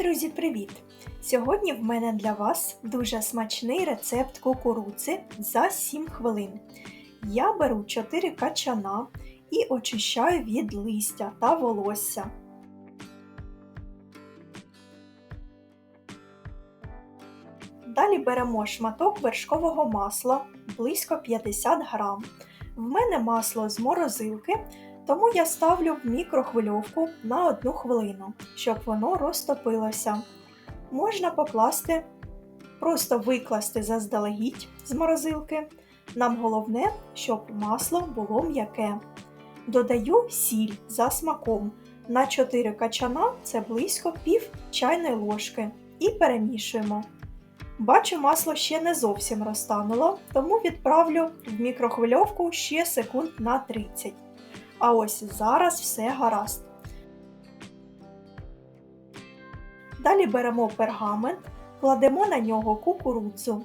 Друзі, привіт! Сьогодні в мене для вас дуже смачний рецепт кукурудзи за 7 хвилин. Я беру 4 качана і очищаю від листя та волосся. Далі беремо шматок вершкового масла близько 50 грам. В мене масло з морозилки, тому я ставлю в мікрохвильовку на 1 хвилину, щоб воно розтопилося. Можна покласти, просто викласти заздалегідь з морозилки. Нам головне, щоб масло було м'яке. Додаю сіль за смаком. На 4 качана це близько пів чайної ложки. І перемішуємо. Бачу, масло ще не зовсім розтануло, тому відправлю в мікрохвильовку ще секунд на 30. А ось зараз все гаразд. Далі беремо пергамент, кладемо на нього кукурудзу,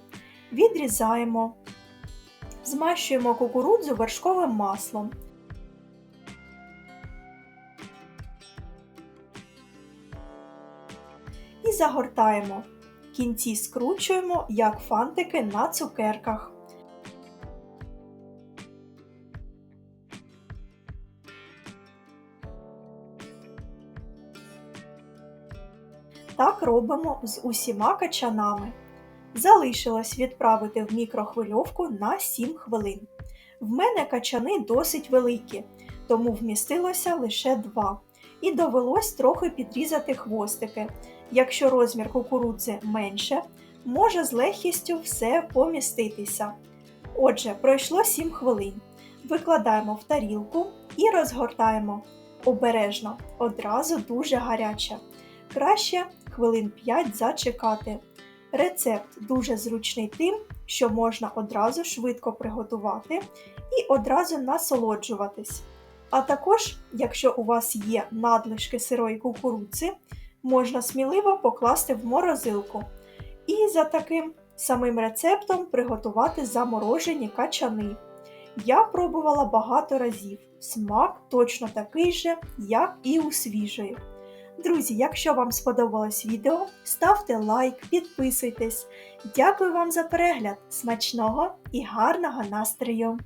відрізаємо, змащуємо кукурудзу вершковим маслом. І загортаємо. Кінці скручуємо, як фантики на цукерках. Так робимо з усіма качанами. Залишилось відправити в мікрохвильовку на 7 хвилин. В мене качани досить великі, тому вмістилося лише 2. І довелось трохи підрізати хвостики. Якщо розмір кукурудзи менше, може з легкістю все поміститися. Отже, пройшло 7 хвилин. Викладаємо в тарілку і розгортаємо обережно, одразу дуже гаряче. Краще хвилин 5 зачекати. Рецепт дуже зручний тим, що можна одразу швидко приготувати і одразу насолоджуватись. А також, якщо у вас є надлишки сирої кукурудзи, можна сміливо покласти в морозилку. І за таким самим рецептом приготувати заморожені качани. Я пробувала багато разів. Смак точно такий же, як і у свіжої. Друзі, якщо вам сподобалось відео, ставте лайк, підписуйтесь. Дякую вам за перегляд, смачного і гарного настрою!